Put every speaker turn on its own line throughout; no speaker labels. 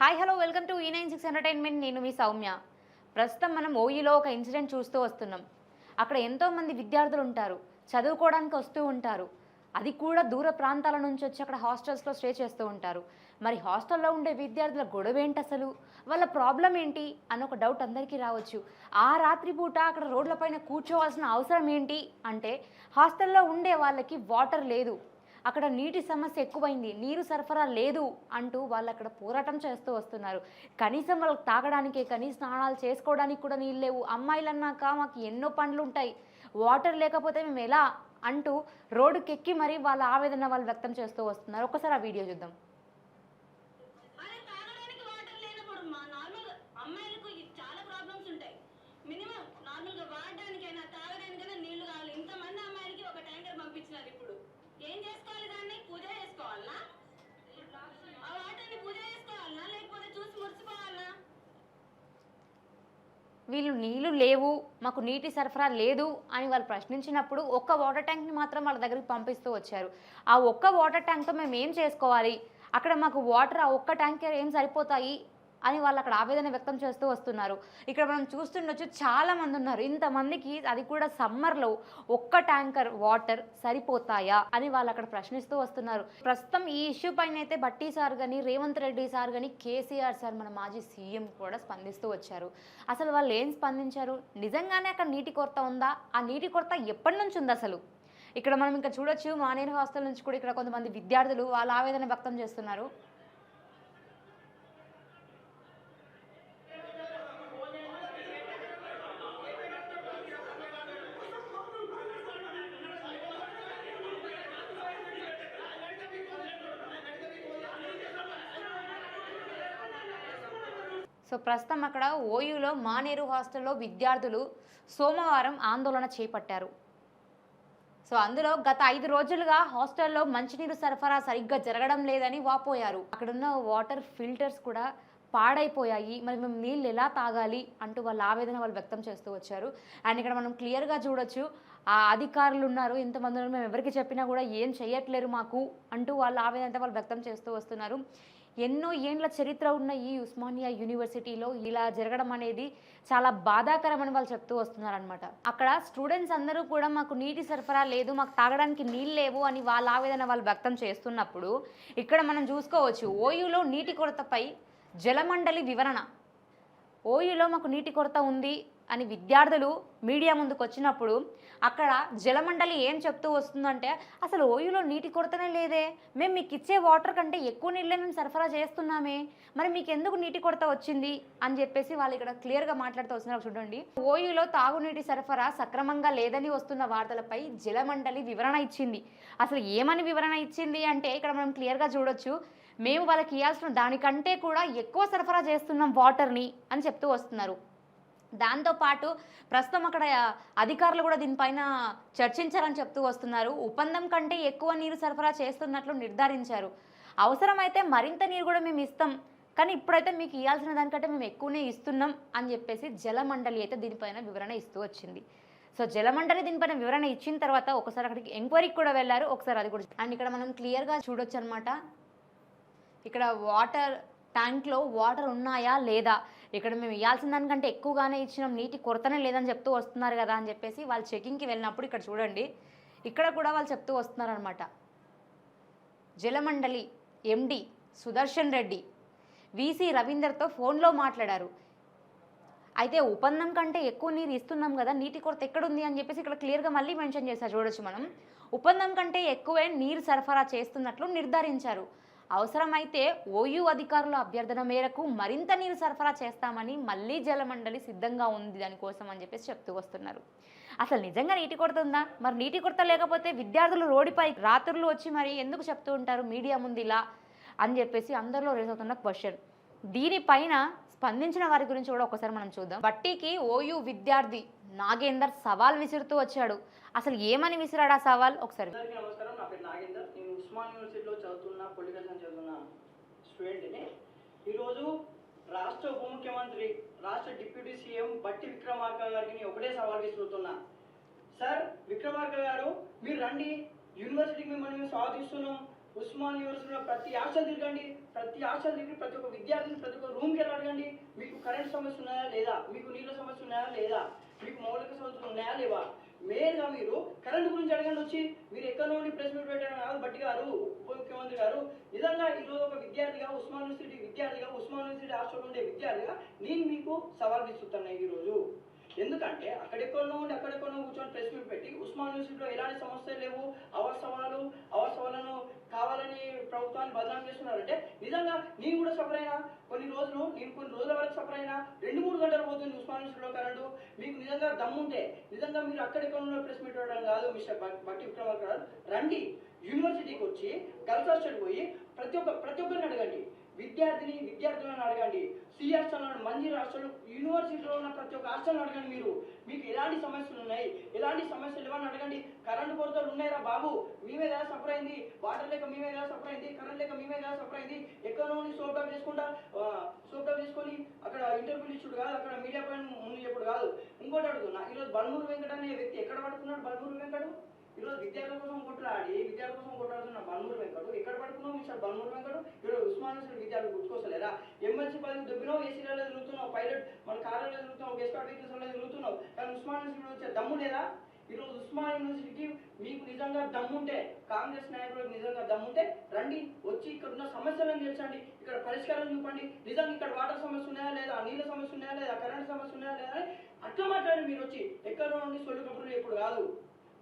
Hi hello welcome to ఈ nine six entertainment నేను మీ సౌమ్య. ప్రస్తుతం మనం ఓయూలో ఒక ఇన్సిడెంట్ చూస్తూ వస్తున్నాం. అక్కడ ఎంతోమంది విద్యార్థులు ఉంటారు. చదువుకోవడానికి వస్తూ ఉంటారు. అది కూడా దూర ప్రాంతాల నుంచి వచ్చి అక్కడ హాస్టల్స్లో స్టే చేస్తూ ఉంటారు. మరి హాస్టల్లో ఉండే విద్యార్థుల గొడవ ఏంటి అసలు? వాళ్ళ ప్రాబ్లం ఏంటి? అని ఒక డౌట్ అందరికీ రావచ్చు. ఆ రాత్రి పూట అక్కడ రోడ్లపైన కూర్చోవాల్సిన అవసరం ఏంటి? అంటే హాస్టల్లో ఉండే వాళ్ళకి వాటర్ లేదు. అక్కడ నీటి సమస్య ఎక్కువైంది నీరు సరఫరా లేదు అంటూ వాళ్ళు అక్కడ పోరాటం చేస్తూ వస్తున్నారు. కనీసం వాళ్ళకి తాగడానికి కనీస స్నానాలు చేసుకోవడానికి కూడా నీళ్ళు లేవు. అమ్మాయిలు అన్నాక మాకు ఎన్నో పనులు ఉంటాయి వాటర్ లేకపోతే మేము ఎలా? అంటూ రోడ్డుకెక్కి మరీ వాళ్ళ ఆవేదన వాళ్ళు వ్యక్తం చేస్తూ వస్తున్నారు. ఒకసారి ఆ వీడియో చూద్దాం
అరే తాగడానికి వాటర్ లేనప్పుడు మా నార్మల్ అమ్మాయిలకు ఈ చాలా ప్రాబ్లమ్స్ ఉంటాయి మినిమం నార్మల్గా వాడడానికైనా తాగడానికైనా నీళ్ళు కావాలి ఇంతమంది అమ్మాయిలకి ఒక ట్యాంకర్ పంపించినారు ఇప్పుడు ఏం చేసుకోవాలి దాన్ని పూజ చేసుకోవాలనా ఆ వాటర్ని పూజ చేసుకోవాలనా లేకపోతే చూసి మురిసిపోవాలనా
వీళ్ళు నీళ్ళు లేవు మాకు నీటి సరఫరా లేదు అని వాళ్ళు ప్రశ్నించినప్పుడు ఒక్క వాటర్ ట్యాంక్ని మాత్రం వాళ్ళ దగ్గరికి పంపిస్తూ వచ్చారు. ఆ ఒక్క వాటర్ ట్యాంక్తో మేము ఏం చేసుకోవాలి? అక్కడ మాకు వాటర్ ఆ ఒక్క ట్యాంకర్ ఏం సరిపోతాయి? అని వాళ్ళు అక్కడ ఆవేదన వ్యక్తం చేస్తూ వస్తున్నారు. ఇక్కడ మనం చూస్తుండొచ్చు చాలామంది ఉన్నారు ఇంతమందికి అది కూడా సమ్మర్లో ఒక్క ట్యాంకర్ వాటర్ సరిపోతాయా అని వాళ్ళు అక్కడ ప్రశ్నిస్తూ వస్తున్నారు. ప్రస్తుతం ఈ ఇష్యూ పైన అయితే బట్టి సార్ కానీ రేవంత్ రెడ్డి సార్ కానీ కేసీఆర్ సార్ మన మాజీ సీఎం కూడా స్పందిస్తూ వచ్చారు. అసలు వాళ్ళు ఏం స్పందించారు? నిజంగానే అక్కడ నీటి కొరత ఉందా? ఆ నీటి కొరత ఎప్పటి నుంచి ఉంది అసలు? ఇక్కడ మనం ఇంకా చూడొచ్చు మానేరు హాస్టల్ నుంచి కూడా ఇక్కడ కొంతమంది విద్యార్థులు వాళ్ళ ఆవేదన వ్యక్తం చేస్తున్నారు. సో ప్రస్తుతం అక్కడ ఓయూలో మానేరు హాస్టల్లో విద్యార్థులు సోమవారం ఆందోళన చేపట్టారు. సో అందులో గత ఐదు రోజులుగా హాస్టల్లో మంచినీరు సరఫరా సరిగ్గా జరగడం లేదని వాపోయారు. అక్కడున్న వాటర్ ఫిల్టర్స్ కూడా పాడైపోయాయి. మరి మేము నీళ్ళు ఎలా తాగాలి అంటూ వాళ్ళ ఆవేదన వాళ్ళు వ్యక్తం చేస్తూ వచ్చారు. అండ్ ఇక్కడ మనం క్లియర్గా చూడొచ్చు ఆ అధికారులు ఉన్నారు. ఇంతమంది మేము ఎవరికి చెప్పినా కూడా ఏం చేయట్లేరు మాకు అంటూ వాళ్ళ ఆవేదన అయితే వాళ్ళు వ్యక్తం చేస్తూ వస్తున్నారు. ఎన్నో ఏండ్ల చరిత్ర ఉన్న ఈ ఉస్మానియా యూనివర్సిటీలో ఇలా జరగడం అనేది చాలా బాధాకరమని వాళ్ళు చెప్తూ వస్తున్నారనమాట అక్కడ స్టూడెంట్స్ అందరూ కూడా మాకు నీటి సరఫరా లేదు మాకు తాగడానికి నీళ్ళు లేవు అని వాళ్ళ ఆవేదన వాళ్ళు వ్యక్తం చేస్తున్నప్పుడు ఇక్కడ మనం చూసుకోవచ్చు ఓయూలో నీటి కొరతపై జలమండలి వివరణ. ఓయూలో మాకు నీటి కొరత ఉంది అని విద్యార్థులు మీడియా ముందుకు వచ్చినప్పుడు అక్కడ జలమండలి ఏం చెప్తూ వస్తుందంటే అసలు ఓయూలో నీటి కొరతనే లేదే. మేము మీకు ఇచ్చే వాటర్ కంటే ఎక్కువ నీళ్ళే మేము సరఫరా చేస్తున్నామే. మరి మీకు ఎందుకు నీటి కొరత వచ్చింది? అని చెప్పేసి వాళ్ళు ఇక్కడ క్లియర్గా మాట్లాడుతూ వస్తున్నారు చూడండి. ఓయూలో తాగునీటి సరఫరా సక్రమంగా లేదని వస్తున్న వార్తలపై జలమండలి వివరణ ఇచ్చింది. అసలు ఏమని వివరణ ఇచ్చింది అంటే ఇక్కడ మనం క్లియర్గా చూడొచ్చు. మేము వాళ్ళకి ఇవ్వాల్సిన దానికంటే కూడా ఎక్కువ సరఫరా చేస్తున్నాం వాటర్ని అని చెప్తూ వస్తున్నారు. దాంతోపాటు ప్రస్తుతం అక్కడ అధికారులు కూడా దీనిపైన చర్చించారని చెప్తూ వస్తున్నారు. ఒప్పందం కంటే ఎక్కువ నీరు సరఫరా చేస్తున్నట్లు నిర్ధారించారు. అవసరమైతే మరింత నీరు కూడా మేము ఇస్తాం. కానీ ఇప్పుడైతే మీకు ఇవ్వాల్సిన దానికంటే మేము ఎక్కువనే ఇస్తున్నాం అని చెప్పేసి జలమండలి అయితే దీనిపైన వివరణ ఇస్తూ వచ్చింది. సో జలమండలి దీనిపైన వివరణ ఇచ్చిన తర్వాత ఒకసారి అక్కడికి ఎంక్వైరీకి కూడా వెళ్ళారు. ఒకసారి అది కూడా అండ్ ఇక్కడ మనం క్లియర్గా చూడొచ్చు అనమాట ఇక్కడ వాటర్ ట్యాంక్లో వాటర్ ఉన్నాయా లేదా? ఇక్కడ మేము ఇవ్వాల్సిన దానికంటే ఎక్కువగానే ఇచ్చినాం. నీటి కొరతనే లేదని చెప్తూ వస్తున్నారు కదా అని చెప్పేసి వాళ్ళు చెకింగ్కి వెళ్ళినప్పుడు ఇక్కడ చూడండి ఇక్కడ కూడా వాళ్ళు చెప్తూ వస్తున్నారనమాట జలమండలి ఎండి సుదర్శన్ రెడ్డి వీసీ రవీందర్తో ఫోన్లో మాట్లాడారు. అయితే ఒప్పందం కంటే ఎక్కువ నీరు ఇస్తున్నాం కదా నీటి కొరత ఎక్కడుంది అని చెప్పేసి ఇక్కడ క్లియర్గా మళ్ళీ మెన్షన్ చేశారు. చూడొచ్చు మనం. ఒప్పందం కంటే ఎక్కువే నీరు సరఫరా చేస్తున్నట్లు నిర్ధారించారు. అవసరమైతే ఓయూ అధికారుల అభ్యర్థన మేరకు మరింత నీరు సరఫరా చేస్తామని మళ్ళీ జలమండలి సిద్ధంగా ఉంది దానికోసం అని చెప్పేసి చెప్తూ వస్తున్నారు. అసలు నిజంగా నీటి కొరత ఉందా? మరి నీటి కొరత లేకపోతే విద్యార్థులు రోడ్డుపై రాత్రులు వచ్చి మరి ఎందుకు చెప్తూ ఉంటారు? మీడియా ముందు ఇలా అని చెప్పేసి అందరిలో రేస్ అవుతున్న క్వశ్చన్. దీనిపైన స్పందించిన వారి గురించి కూడా ఒకసారి మనం చూద్దాం. బట్టీకి ఓయూ విద్యార్థి నాగేందర్ సవాల్ విసురుతూ వచ్చాడు. అసలు ఏమని విసిరాడు ఆ సవాల్? ఒకసారి
అందరికీ నమస్కారం నా పేరు నాగేందర్ నేను ఉస్మాన్ యూనివర్సిటీలో చదువుతున్న పొలిటికల్ సైన్స్ చదువుతున్న స్టూడెంట్ని ఈరోజు రాష్ట్ర ఉప ముఖ్యమంత్రి రాష్ట్ర డిప్యూటీ సీఎం బట్టి విక్రమార్క గారికి నేను ఒకటే సవాల్ విసురుతున్నా. సార్ విక్రమార్క గారు మీరు రండి. యూనివర్సిటీకి మిమ్మల్ని మేము స్వాగతిస్తున్నాం ఉస్మాన్ యూనివర్సిటీలో ప్రతి హాస్టల్ తిరగండి. ప్రతి హాస్టల్ తిరిగి ప్రతి ఒక్క విద్యార్థిని ప్రతి ఒక్క రూమ్కి వెళ్ళి అడగండి మీకు కరెంట్ సమస్య ఉన్నాయా లేదా? మీకు నీళ్ళ సమస్య ఉన్నాయా లేదా? మీకు మౌలిక సమస్యలు ఉన్నాయా లేవా? మెయిన్గా మీరు. కరెంట్ గురించి అడగండి వచ్చి. మీరు ఎక్కడ నుండి ప్రెస్ మీట్ పెట్టారు కాదు బట్టి గారు ఉప ముఖ్యమంత్రి గారు. నిజంగా ఈరోజు ఒక విద్యార్థిగా ఉస్మాన్ యూనివర్సిటీ విద్యార్థిగా ఉస్మాన్ యూనివర్సిటీ హాస్టల్ ఉండే విద్యార్థిగా నేను మీకు సవాల్ విస్తున్నాను ఈరోజు ఎందుకంటే అక్కడెక్కడో ఉండి అక్కడెక్కడో కూర్చొని ప్రెస్ మీట్ పెట్టి ఉస్మాన్ యూనివర్సిటీలో ఎలాంటి సమస్యలు లేవు అవసవాలు అవసవాలను కావాలని ప్రభుత్వాన్ని బదనాం చేస్తున్నారంటే నిజంగా నేను కూడా సఫర్ అయినా కొన్ని రోజులు నేను కొన్ని రోజుల వరకు సఫర్ అయినా రెండు మూడు గంటలు పోతుంది ఉస్మాన్ యూనివర్సిటీలో కరెంటు. మీకు నిజంగా దమ్ముంటే నిజంగా మీరు అక్కడెక్కడ ప్రెస్ మీట్ అవ్వడం కాదు మిస్టర్ బట్టి విక్రమార్క రండి యూనివర్సిటీకి వచ్చి గర్ల్స్ హాస్టల్ పోయి ప్రతి ఒక్క ప్రతి ఒక్కరిని అడగండి. విద్యార్థిని విద్యార్థులను అడగండి. సిఎస్ అన్నాడు మంచి రాష్ట్రాలు యూనివర్సిటీలో ఉన్న ప్రతి ఒక్క హాస్టల్ అడగండి మీరు. మీకు ఎలాంటి సమస్యలు ఉన్నాయి? ఎలాంటి సమస్యలు ఇవ్వని అడగండి. కరెంటు కొరతలు ఉన్నాయిరా బాబు. మేమే ఎలా సఫర్ అయింది? వాటర్ లేక మేమే ఎలా సఫర్ అయింది? కరెంట్ లేక మేమే ఎలా సఫర్ అయింది? ఎక్కడో నుండి సోప్ డాప్ చేసుకుంటా సోప్ డాప్ చేసుకొని అక్కడ ఇంటర్వ్యూలు ఇచ్చుడు కాదు అక్కడ మీడియా పైన ముందు చెప్పుడు కాదు. ఇంకోటి అడుగుతున్నా ఈరోజు బల్మూరు వెంకట అనే వ్యక్తి ఎక్కడ పడుతున్నాడు బల్మూరు వెంకట? ఈరోజు విద్యార్థుల కోసం కొట్లాడి విద్యార్థుల కోసం కొట్లాడుతున్న బన్మూరు వెంకడు ఎక్కడ పడుకున్నావు మిస్టర్ బన్మూరు వెంకడు? ఈరోజు ఉస్మాన్ విద్యార్థులు గుర్తుకోసలేరా ఎమ్మెల్సీ పదవి దుబ్బినావు ఏసీలలో తిరుగుతున్నావు పైలట్ మన కార్లలో తిరుగుతున్నావు గెస్ట్ వెహికల్స్లో తిరుగుతున్నావు కానీ ఉస్మాన్ యూనివర్సిటీ వచ్చే దమ్ము లేదా? ఈరోజు ఉస్మాన్ యూనివర్సిటీకి మీకు నిజంగా దమ్ముంటే కాంగ్రెస్ నాయకులకు నిజంగా దమ్ముంటే రండి వచ్చి ఇక్కడ ఉన్న సమస్యలను తెలుసండి ఇక్కడ పరిష్కారం చూపండి. నిజంగా ఇక్కడ వాటర్ సమస్య ఉన్నాయా లేదా? నీళ్ళ సమస్య ఉన్నాయా లేదా? కరెంట్ సమస్య ఉన్నాయా లేదా అని అట్లా మాట్లాడి మీరు వచ్చి ఎక్కడ నుండి సొల్లు కబుర్లు ఇప్పుడు కాదు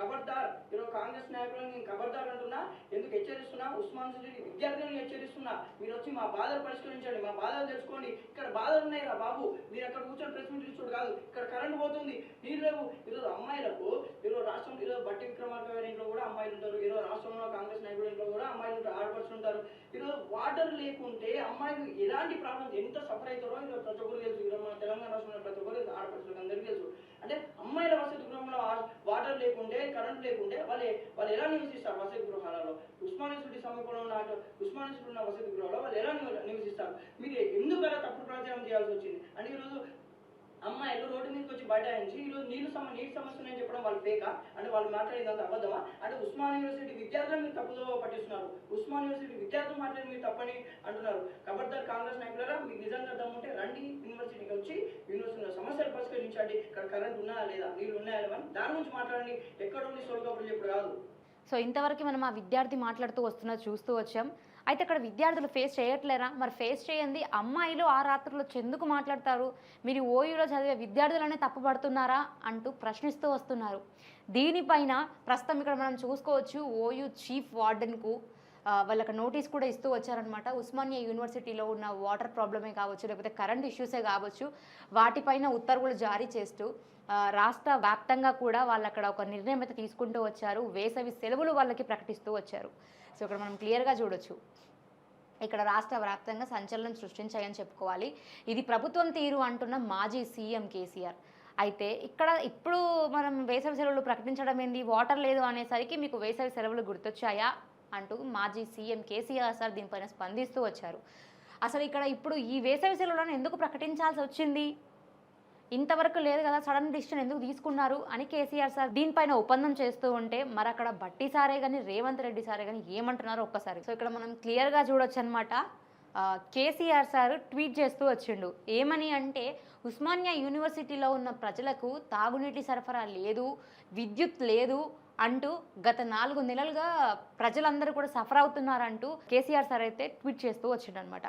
ఖబర్దార్ ఈరోజు కాంగ్రెస్ నాయకులను నేను ఖబర్దార్ అంటున్నా. ఎందుకు హెచ్చరిస్తున్నా? ఉస్మాన్ యూనివర్సిటీ విద్యార్థులను హెచ్చరిస్తున్నా. మీరు వచ్చి మా బాధలు పరిష్కరించండి మా బాధలు తెలుసుకోండి. ఇక్కడ బాధలు ఉన్నాయి రా బాబు. మీరు అక్కడ కూర్చొని ప్రెస్ మీట్ ఇచ్చుడు కాదు. ఇక్కడ కరెంట్ పోతుంది. నీళ్ళు లేవు. ఈరోజు అమ్మాయిలకు ఈరోజు రాష్ట్రం ఈరోజు బట్టి విక్రమార్క గారి ఇంట్లో కూడా అమ్మాయిలు ఉంటారు. ఈరోజు రాష్ట్రంలో కాంగ్రెస్ నాయకుల ఇంట్లో కూడా అమ్మాయిలు ఉంటారు ఆడపడుచు ఉంటారు. ఈరోజు వాటర్ లేకుంటే అమ్మాయిలు ఎలాంటి ప్రాబ్లమ్స్ ఎంత సఫర్ అవుతారో ఈరోజు ప్రతి ఒక్కరు తెలుసు. ఈరోజు మన తెలంగాణ రాష్ట్రంలో ప్రతి ఒక్కరు తెలుసు, ఆడపడుచులకు అందరికీ తెలుసు. అంటే అమ్మాయిల వసతి గృహంలో వాటర్ లేకుంటే కరెంట్ లేకుంటే వాళ్ళు వాళ్ళు ఎలా నివసిస్తారు వసతి గృహాలలో? ఉస్మాన్ సమీపంలో ఉన్న అటు ఉన్న వసతి గృహంలో వాళ్ళు ఎలా నివసిస్తారు? మీరు ఎందుకు అలా తప్పుడు ప్రచారం చేయాల్సి వచ్చింది? అంటే ఈరోజు అమ్మాయిలు రోడ్డు మీదకి వచ్చి బైఠాయించి ఈరోజు నీళ్ళు సమ నీటి సమస్య ఉన్నాయని చెప్పడం వాళ్ళు ఫేకా అంటే వాళ్ళు మాట్లాడేదంత అబద్ధమా? అంటే ఉస్మాన్ యూనివర్సిటీ విద్యార్థులను మీరు తప్పుదో పట్టిస్తున్నారు. ఉస్మాన్ యూనివర్సిటీ విద్యార్థులు మాట్లాడి మీరు తప్పని అంటున్నారు. ఖబర్దార్ కాంగ్రెస్ నాయకులరా మీకు నిజంగా దమ్ముంటే రండి యూనివర్సిటీకి వచ్చి యూనివర్సిటీ సమస్య కరెంట్ ఉన్నాయా లేదా నీళ్ళు ఉన్నాయా లేవని దాని గురించి మాట్లాడండి. ఎక్కడ ఉంది సోల్కప్పుడు చెప్పుడు కాదు.
సో ఇంతవరకు మనం ఆ విద్యార్థి మాట్లాడుతూ వస్తున్నది చూస్తూ వచ్చాం. అయితే ఇక్కడ విద్యార్థులు ఫేస్ చేయట్లేరా? మరి ఫేస్ చేయండి. అమ్మాయిలు ఆ రాత్రుల్లో చెందుకు ఎందుకు మాట్లాడతారు. మీరు ఓయూలో చదివే విద్యార్థులనే తప్పుపడుతున్నారా అంటూ ప్రశ్నిస్తూ వస్తున్నారు. దీనిపైన ప్రస్తుతం ఇక్కడ మనం చూసుకోవచ్చు ఓయూ చీఫ్ వార్డెన్కు వాళ్ళకి నోటీస్ కూడా ఇస్తూ వచ్చారనమాట ఉస్మానియా యూనివర్సిటీలో ఉన్న వాటర్ ప్రాబ్లమే కావచ్చు లేకపోతే కరెంట్ ఇష్యూసే కావచ్చు వాటిపైన ఉత్తర్వులు జారీ చేస్తూ రాష్ట్ర వ్యాప్తంగా కూడా వాళ్ళు అక్కడ ఒక నిర్ణయం అయితే తీసుకుంటూ వచ్చారు. వేసవి సెలవులు వాళ్ళకి ప్రకటిస్తూ వచ్చారు. సో ఇక్కడ మనం క్లియర్గా చూడొచ్చు. ఇక్కడ రాష్ట్ర వ్యాప్తంగా సంచలనం సృష్టించాయని చెప్పుకోవాలి. ఇది ప్రభుత్వం తీరు అంటున్న మాజీ సీఎం కేసీఆర్. అయితే ఇక్కడ ఇప్పుడు మనం వేసవి సెలవులు ప్రకటించడం ఏంది? వాటర్ లేదు అనేసరికి మీకు వేసవి సెలవులు గుర్తొచ్చాయా? అంటూ మాజీ సీఎం కేసీఆర్ సార్ దీనిపైన స్పందిస్తూ వచ్చారు. అసలు ఇక్కడ ఇప్పుడు ఈ వేసవి సెలవులను ఎందుకు ప్రకటించాల్సి వచ్చింది? ఇంతవరకు లేదు కదా సడన్ డిసిషన్ ఎందుకు తీసుకున్నారు అని కేసీఆర్ సార్ దీనిపైన ఒప్పందం చేస్తూ ఉంటే మరి అక్కడ బట్టి సారే కానీ రేవంత్ రెడ్డి సారే కానీ ఏమంటున్నారో ఒక్కసారి. సో ఇక్కడ మనం క్లియర్గా చూడొచ్చు అనమాట కేసీఆర్ సార్ ట్వీట్ చేస్తూ వచ్చిండు. ఏమని అంటే ఉస్మానియా యూనివర్సిటీలో ఉన్న ప్రజలకు తాగునీటి సరఫరా లేదు విద్యుత్ లేదు అంటూ గత నాలుగు నెలలుగా ప్రజలందరూ కూడా సఫర్ అవుతున్నారంటూ కేసీఆర్ సార్ అయితే ట్వీట్ చేస్తూ వచ్చిండనమాట.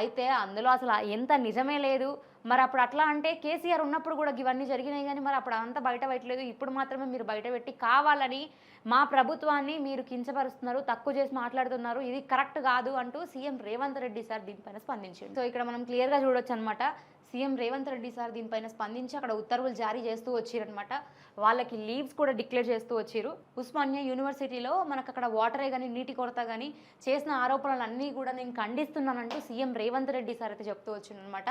అయితే అందులో అసలు ఎంత నిజమే లేదు. మరి అప్పుడు అట్లా అంటే కేసీఆర్ ఉన్నప్పుడు కూడా ఇవన్నీ జరిగినాయి కానీ మరి అప్పుడు అంతా బయట పెట్టలేదు. ఇప్పుడు మాత్రమే మీరు బయట పెట్టి కావాలని మా ప్రభుత్వాన్ని మీరు కించపరుస్తున్నారు తక్కువ చేసి మాట్లాడుతున్నారు ఇది కరెక్ట్ కాదు అంటూ సీఎం రేవంత్ రెడ్డి సార్ దీనిపైన స్పందించారు సో ఇక్కడ మనం క్లియర్గా చూడొచ్చు అనమాట సీఎం రేవంత్ రెడ్డి సార్ దీనిపైన స్పందించి అక్కడ ఉత్తర్వులు జారీ చేస్తూ వచ్చిరనమాట వాళ్ళకి లీవ్స్ కూడా డిక్లేర్ చేస్తూ వచ్చారు. ఉస్మానియా యూనివర్సిటీలో మనకు అక్కడ వాటరే కానీ నీటి కొరత కానీ చేసిన ఆరోపణలన్నీ కూడా నేను ఖండిస్తున్నానంటూ సీఎం రేవంత్ రెడ్డి సార్ అయితే చెప్తూ వచ్చిందనమాట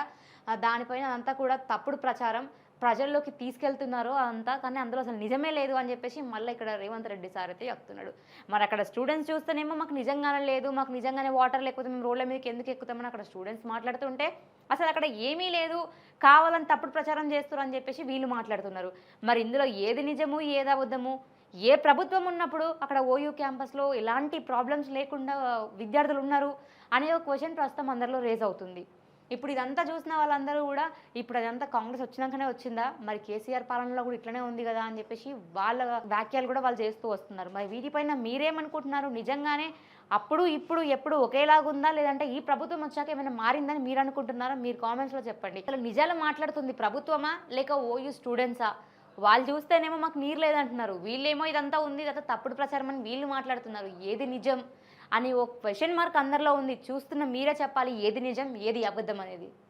దానిపైన అంతా కూడా తప్పుడు ప్రచారం. ప్రజల్లోకి తీసుకెళ్తున్నారో అంతా కానీ అందులో అసలు నిజమే లేదు అని చెప్పేసి మళ్ళీ ఇక్కడ రేవంత్ రెడ్డి సార్ అయితే చెప్తున్నాడు. మరి అక్కడ స్టూడెంట్స్ చూస్తేనేమో మాకు నిజంగానే లేదు మాకు నిజంగానే వాటర్ లేకపోతే మేము రోడ్ల మీదకి ఎందుకు ఎక్కుతామని అక్కడ స్టూడెంట్స్ మాట్లాడుతుంటే అసలు అక్కడ ఏమీ లేదు కావాలని తప్పుడు ప్రచారం చేస్తున్నారు అని చెప్పేసి వీళ్ళు మాట్లాడుతున్నారు. మరి ఇందులో ఏది నిజము ఏది అబద్ధము ఏ ప్రభుత్వం ఉన్నప్పుడు అక్కడ ఓయూ క్యాంపస్లో ఎలాంటి ప్రాబ్లమ్స్ లేకుండా విద్యార్థులు ఉన్నారు అనే ఒక క్వశ్చన్ ప్రస్తుతం అందరిలో రేజ్ అవుతుంది. ఇప్పుడు ఇదంతా చూసిన వాళ్ళందరూ కూడా ఇప్పుడు అదంతా కాంగ్రెస్ వచ్చినాకనే వచ్చిందా? మరి కేసీఆర్ పాలనలో కూడా ఇట్లనే ఉంది కదా అని చెప్పేసి వాళ్ళ వ్యాఖ్యలు కూడా వాళ్ళు చేస్తూ వస్తున్నారు. మరి వీటిపైన మీరేమనుకుంటున్నారు? నిజంగానే అప్పుడు ఇప్పుడు ఎప్పుడు ఒకేలాగుందా లేదంటే ఈ ప్రభుత్వం వచ్చాక ఏమైనా మారిందని మీరు అనుకుంటున్నారా? మీరు కామెంట్స్లో చెప్పండి. అసలు నిజాలు మాట్లాడుతుంది ప్రభుత్వమా? లేక ఓయూ స్టూడెంట్సా? వాళ్ళు చూస్తేనేమో మాకు నీరు లేదంటున్నారు. వీళ్ళేమో ఇదంతా ఉంది ఇదంతా తప్పుడు ప్రచారం అని వీళ్ళు మాట్లాడుతున్నారు. ఏది నిజం? అని ఒక క్వశ్చన్ మార్క్ అందరిలో ఉంది. చూస్తున్న మీరే చెప్పాలి ఏది నిజం ఏది అబద్ధం అనేది.